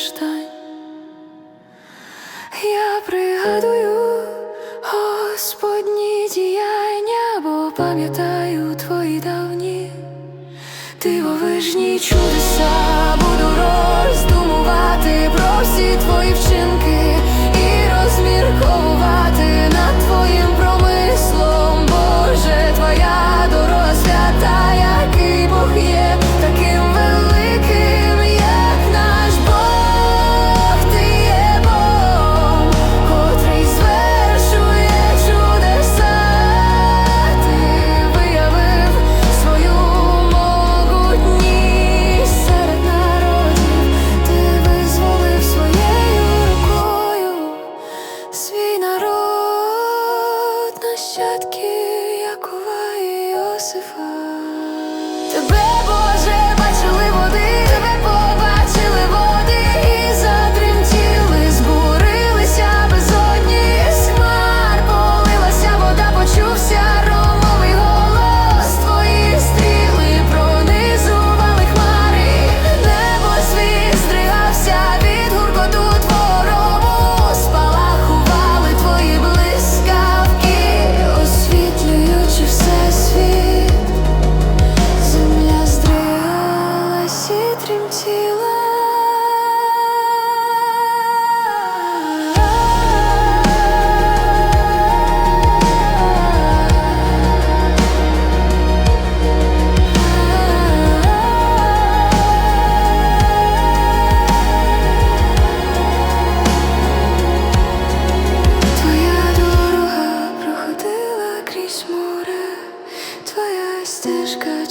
страждань. Я пригадую Господні діяння, бо пам'ятаю твої давні дивовижні чудеса.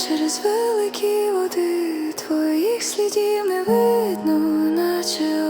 Через великі води твоїх слідів не видно, наче.